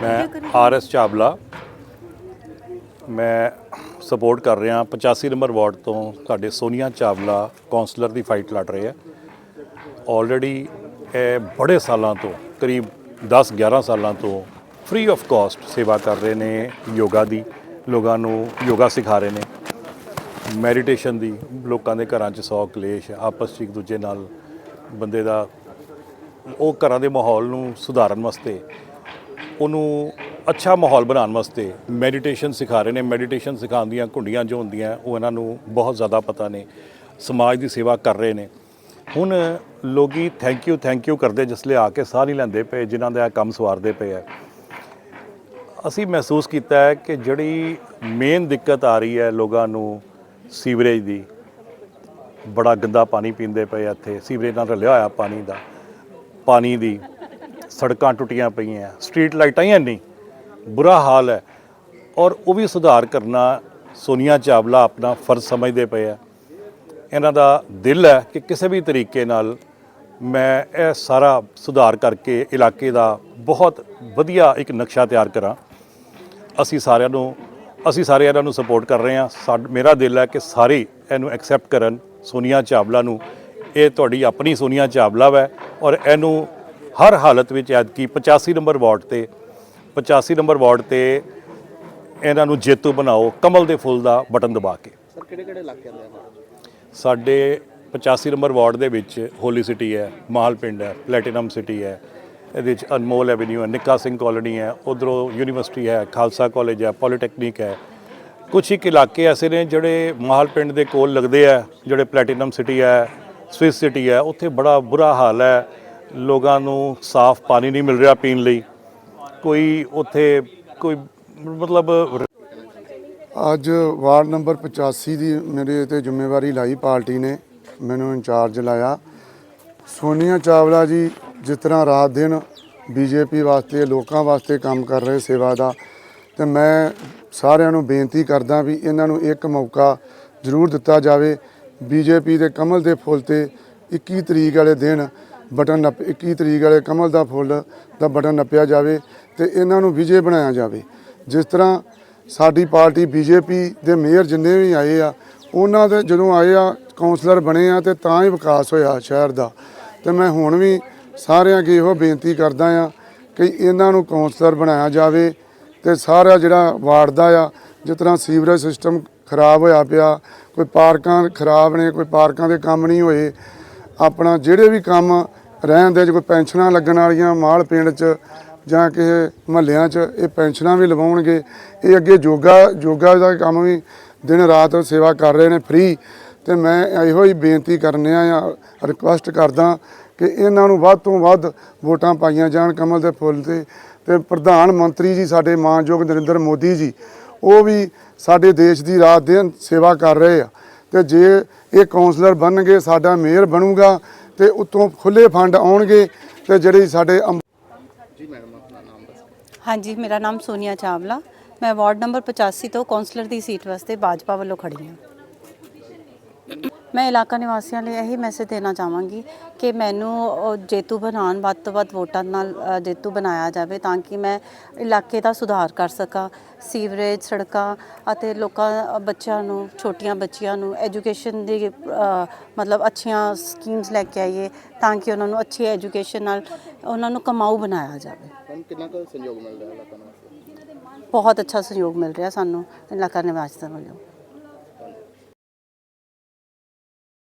ਮੈਂ R S Chawla ਮੈਂ support ਕਰ ਰਿਹਾ 85 ਨੰਬਰ ਵਾਰਡ ਤੋਂ ਸਾਡੇ ਸੋਨੀਆ ਚਾਵਲਾ ਕਾਉਂਸਲਰ ਦੀ ਫਾਈਟ ਲੜ ਰਹੇ ਆ। ਆਲਰੇਡੀ ਇਹ ਬੜੇ ਸਾਲਾਂ ਤੋਂ, ਕਰੀਬ 10 11 ਸਾਲਾਂ ਤੋਂ ਫ੍ਰੀ ਆਫ ਕਾਸਟ ਸੇਵਾ ਕਰ ਰਹੇ ਨੇ ਯੋਗਾ ਦੀ, ਲੋਕਾਂ ਨੂੰ ਯੋਗਾ ਸਿਖਾ ਰਹੇ ਨੇ। ਮੈਡੀਟੇਸ਼ਨ ਦੀ, ਲੋਕਾਂ ਦੇ ਘਰਾਂ 'ਚ ਸੌ ਕਲੇਸ਼, ਆਪਸ 'ਚ ਇੱਕ ਦੂਜੇ ਨਾਲ ਬੰਦੇ ਦਾ ਉਹ ਘਰਾਂ ਦੇ ਮਾਹੌਲ ਨੂੰ ਸੁਧਾਰਨ ਵਾਸਤੇ, ਉਹਨੂੰ ਅੱਛਾ ਮਾਹੌਲ ਬਣਾਉਣ ਵਾਸਤੇ ਮੈਡੀਟੇਸ਼ਨ ਸਿਖਾ ਰਹੇ ਨੇ। ਮੈਡੀਟੇਸ਼ਨ ਸਿਖਾਉਣ ਦੀਆਂ ਘੁੰਡੀਆਂ ਜੋ ਹੁੰਦੀਆਂ, ਉਹ ਇਹਨਾਂ ਨੂੰ ਬਹੁਤ ਜ਼ਿਆਦਾ ਪਤਾ ਨੇ। ਸਮਾਜ ਦੀ ਸੇਵਾ ਕਰ ਰਹੇ ਨੇ। ਹੁਣ ਲੋਕੀ ਥੈਂਕ ਯੂ ਥੈਂਕ ਯੂ ਕਰਦੇ, ਜਿਸ ਲਈ ਆ ਕੇ ਸਾਹ ਨਹੀਂ ਲੈਂਦੇ ਪਏ, ਜਿਨ੍ਹਾਂ ਦਾ ਕੰਮ ਸਵਾਰਦੇ ਪਏ ਆ। ਅਸੀਂ ਮਹਿਸੂਸ ਕੀਤਾ ਹੈ ਕਿ ਜਿਹੜੀ ਮੇਨ ਦਿੱਕਤ ਆ ਰਹੀ ਹੈ ਲੋਕਾਂ ਨੂੰ ਸੀਵਰੇਜ ਦੀ, ਬੜਾ ਗੰਦਾ ਪਾਣੀ ਪੀਂਦੇ ਪਏ ਇੱਥੇ। ਸੀਵਰੇਜ ਨਾਲ ਰਲਿਆ ਹੋਇਆ ਪਾਣੀ ਦਾ। ਪਾਣੀ ਦੀ ਸੜਕਾਂ ਟੁੱਟੀਆਂ ਪਈਆਂ ਸਟਰੀਟ ਲਾਈਟਾਂ ਹੀ ਨਹੀਂ, ਬੁਰਾ ਹਾਲ ਹੈ। ਔਰ ਉਹ ਵੀ ਸੁਧਾਰ ਕਰਨਾ ਸੋਨੀਆ ਚਾਵਲਾ ਆਪਣਾ ਫਰਜ਼ ਸਮਝਦੇ ਪਏ ਆ। ਇਹਨਾਂ ਦਾ ਦਿਲ ਹੈ ਕਿ ਕਿਸੇ ਵੀ ਤਰੀਕੇ ਨਾਲ ਮੈਂ ਇਹ ਸਾਰਾ ਸੁਧਾਰ ਕਰਕੇ ਇਲਾਕੇ ਦਾ ਬਹੁਤ ਵਧੀਆ ਇੱਕ ਨਕਸ਼ਾ ਤਿਆਰ ਕਰਾਂ। ਅਸੀਂ ਸਾਰਿਆਂ ਨੂੰ, ਅਸੀਂ ਸਾਰੇ ਇਹਨਾਂ ਨੂੰ ਸਪੋਰਟ ਕਰ ਰਹੇ ਹਾਂ। ਸਾਡ- ਮੇਰਾ ਦਿਲ ਹੈ ਕਿ ਸਾਰੇ ਇਹਨੂੰ ਐਕਸੈਪਟ ਕਰਨ। ਸੋਨੀਆ ਚਾਵਲਾ ਨੂੰ, ਇਹ ਤੁਹਾਡੀ ਆਪਣੀ ਸੋਨੀਆ ਚਾਵਲਾ ਹੈ ਔਰ ਇਹਨੂੰ ਹਰ ਹਾਲਤ ਵਿੱਚ ਐਤਕੀ 85 ਨੰਬਰ ਵਾਰਡ ਤੇ 85 ਨੰਬਰ ਵਾਰਡ ਤੇ ਇਹਨਾਂ ਨੂੰ ਜੇਤੂ ਬਣਾਓ ਕਮਲ ਦੇ ਫੁੱਲ ਦਾ ਬਟਨ ਦਬਾ ਕੇ। ਸਰ ਕਿਹੜੇ ਕਿਹੜੇ ਇਲਾਕਿਆਂ ਦੇ ਆ? ਸਾਡੇ 85 ਨੰਬਰ ਵਾਰਡ ਦੇ ਵਿੱਚ ਹੋਲੀ ਸਿਟੀ ਹੈ ਮਾਹਲ ਪਿੰਡ ਹੈ ਪਲੈਟੀਨਮ ਸਿਟੀ ਹੈ ਇਹਦੇ ਵਿੱਚ ਅਨਮੋਲ ਐਵਨਿਊ ਹੈ ਨਿੱਕਾ ਸਿੰਘ ਕਾਲੋਨੀ ਹੈ ਉਧਰੋਂ ਯੂਨੀਵਰਸਿਟੀ ਹੈ ਖਾਲਸਾ ਕਾਲਜ ਹੈ ਪੋਲੀਟੈਕਨਿਕ ਹੈ। ਕੁਝ ਇੱਕ ਇਲਾਕੇ ਐਸੇ ਨੇ ਜਿਹੜੇ ਮਾਹਲ ਪਿੰਡ ਦੇ ਕੋਲ ਲੱਗਦੇ ਆ ਜਿਹੜੇ ਪਲੈਟੀਨਮ ਸਿਟੀ ਹੈ ਸਵਿਸ ਸਿਟੀ ਹੈ, ਉੱਥੇ ਬੜਾ ਬੁਰਾ ਹਾਲ ਹੈ। ਲੋਕਾਂ ਨੂੰ ਸਾਫ਼ ਪਾਣੀ ਨਹੀਂ ਮਿਲ ਰਿਹਾ ਪੀਣ ਲਈ। ਕੋਈ ਉੱਥੇ ਕੋਈ ਮਤਲਬ ਅੱਜ ਵਾਰਡ ਨੰਬਰ 85 ਦੀ ਮੇਰੇ ਤੇ ਜ਼ਿੰਮੇਵਾਰੀ ਲਾਈ ਪਾਰਟੀ ਨੇ, ਮੈਨੂੰ ਇੰਚਾਰਜ ਲਾਇਆ। ਸੋਨੀਆ ਚਾਵਲਾ ਜੀ, ਜਿਸ ਤਰ੍ਹਾਂ ਰਾਤ ਦਿਨ ਬੀਜੇਪੀ ਵਾਸਤੇ, ਲੋਕਾਂ ਵਾਸਤੇ ਕੰਮ ਕਰ ਰਹੇ ਸੇਵਾ ਦਾ, ਤੇ ਮੈਂ ਸਾਰਿਆਂ ਨੂੰ ਬੇਨਤੀ ਕਰਦਾ ਵੀ ਇਹਨਾਂ ਨੂੰ ਇੱਕ ਮੌਕਾ ਜ਼ਰੂਰ ਦਿੱਤਾ ਜਾਵੇ। ਬੀਜੇਪੀ ਦੇ ਕਮਲ ਦੇ ਫੁੱਲ ਤੇ 21 ਤਰੀਕ ਵਾਲੇ ਦਿਨ ਬਟਨ ਨੱਪ 21 ਤਰੀਕ ਵਾਲੇ ਕਮਲ ਦਾ ਫੁੱਲ ਦਾ ਬਟਨ ਨੱਪਿਆ ਜਾਵੇ ਤੇ ਇਹਨਾਂ ਨੂੰ ਵਿਜੇ ਬਣਾਇਆ ਜਾਵੇ। ਜਿਸ ਤਰ੍ਹਾਂ ਸਾਡੀ ਪਾਰਟੀ ਬੀਜੇਪੀ ਦੇ ਮੇਅਰ ਜਿੰਨੇ ਵੀ ਆਏ ਆ, ਉਹਨਾਂ ਦੇ ਜਦੋਂ ਆਏ ਆ ਕਾਉਂਸਲਰ ਬਣੇ ਆ ਤੇ ਤਾਂ ਹੀ ਵਿਕਾਸ ਹੋਇਆ ਸ਼ਹਿਰ ਦਾ। ਤੇ ਮੈਂ ਹੁਣ ਵੀ ਸਾਰਿਆਂ ਅੱਗੇ ਇਹੋ ਬੇਨਤੀ ਕਰਦਾ ਆ ਕਿ ਇਹਨਾਂ ਨੂੰ ਕਾਉਂਸਲਰ ਬਣਾਇਆ ਜਾਵੇ ਤੇ ਸਾਰਾ ਜਿਹੜਾ ਵਾਰਡ ਦਾ ਆ, ਜਿਸ ਤਰ੍ਹਾਂ ਸੀਵਰੇਜ ਸਿਸਟਮ ਖਰਾਬ ਹੋਇਆ ਪਿਆ ਕੋਈ ਪਾਰਕਾਂ ਖਰਾਬ ਨੇ, ਕੋਈ ਪਾਰਕਾਂ ਦੇ ਕੰਮ ਨਹੀਂ ਹੋਏ, ਆਪਣਾ ਜਿਹੜੇ ਵੀ ਕੰਮ ਰਹਿਣ ਦੇ ਜੇ ਕੋਈ ਪੈਨਸ਼ਨਾਂ ਲੱਗਣ ਵਾਲੀਆਂ ਮਾਲ ਪਿੰਡ 'ਚ ਜਾਂ ਕਿਸੇ ਮਹੱਲਿਆਂ 'ਚ, ਇਹ ਪੈਨਸ਼ਨਾਂ ਵੀ ਲਵਾਉਣਗੇ। ਇਹ ਅੱਗੇ ਯੋਗਾ ਯੋਗਾ ਦਾ ਕੰਮ ਵੀ ਦਿਨ ਰਾਤ ਸੇਵਾ ਕਰ ਰਹੇ ਨੇ ਫ੍ਰੀ ਤੇ ਮੈਂ ਇਹੋ ਹੀ ਬੇਨਤੀ ਕਰਨੇ ਆ ਰਿਕੁਐਸਟ ਕਰਦਾ ਕਿ ਇਹਨਾਂ ਨੂੰ ਵੱਧ ਤੋਂ ਵੱਧ ਵੋਟਾਂ ਪਾਈਆਂ ਜਾਣ ਕਮਲ ਦੇ ਫੁੱਲ ਤੇ ਤੇ ਪ੍ਰਧਾਨ ਮੰਤਰੀ ਜੀ, ਸਾਡੇ ਮਾਨਯੋਗ ਨਰਿੰਦਰ ਮੋਦੀ ਜੀ ਉਹ ਵੀ ਸਾਡੇ ਦੇਸ਼ ਦੀ ਰਾਤ ਦਿਨ ਸੇਵਾ ਕਰ ਰਹੇ ਆ। ਤੇ ਜੇ ਇਹ ਕਾਉਂਸਲਰ ਬਣਨਗੇ ਸਾਡਾ ਮੇਅਰ ਬਣੂਗਾ ਤੇ ਉਤੋਂ ਖੁੱਲੇ ਫੰਡ ਆਉਣਗੇ ਤੇ ਜਿਹੜੀ ਸਾਡੇ ਅੰਬ- ਜੀ ਮੈਡਮ ਆਪਣਾ ਨਾਮ ਦੱਸੋ। ਹਾਂਜੀ ਮੇਰਾ ਨਾਮ ਸੋਨੀਆ ਚਾਵਲਾ। ਮੈਂ ਵਾਰਡ ਨੰਬਰ 85 ਤੋਂ ਕਾਉਂਸਲਰ ਦੀ ਸੀਟ ਵਾਸਤੇ ਭਾਜਪਾ ਵੱਲੋਂ ਖੜੀ ਹਾਂ। ਮੈਂ ਇਲਾਕਾ ਨਿਵਾਸੀਆਂ ਲਈ ਇਹੀ ਮੈਸੇਜ ਦੇਣਾ ਚਾਹਾਂਗੀ ਕਿ ਮੈਨੂੰ ਜੇਤੂ ਬਣਾਉਣ ਵੱਧ ਤੋਂ ਵੱਧ ਵੋਟਾਂ ਨਾਲ ਜੇਤੂ ਬਣਾਇਆ ਜਾਵੇ ਤਾਂ ਕਿ ਮੈਂ ਇਲਾਕੇ ਦਾ ਸੁਧਾਰ ਕਰ ਸਕਾਂ। ਸੀਵਰੇਜ ਸੜਕਾਂ ਅਤੇ ਲੋਕਾਂ ਬੱਚਿਆਂ ਨੂੰ ਛੋਟੀਆਂ ਬੱਚੀਆਂ ਨੂੰ ਐਜੂਕੇਸ਼ਨ ਦੀ ਮਤਲਬ ਅੱਛੀਆਂ ਸਕੀਮਸ ਲੈ ਕੇ ਆਈਏ ਤਾਂ ਕਿ ਉਹਨਾਂ ਨੂੰ ਅੱਛੀ ਐਜੂਕੇਸ਼ਨ ਨਾਲ ਉਹਨਾਂ ਨੂੰ ਕਮਾਊ ਬਣਾਇਆ ਜਾਵੇ। ਤੁਹਾਨੂੰ ਕਿੰਨਾ ਕੁ ਸਹਿਯੋਗ ਮਿਲ ਰਿਹਾ ਇਲਾਕਾ ਨਿਵਾਸੀਆਂ ਨੂੰ? ਬਹੁਤ ਅੱਛਾ ਸਹਿਯੋਗ ਮਿਲ ਰਿਹਾ ਸਾਨੂੰ ਇਲਾਕਾ ਨਿਵਾਸੀਆਂ ਵੱਲੋਂ।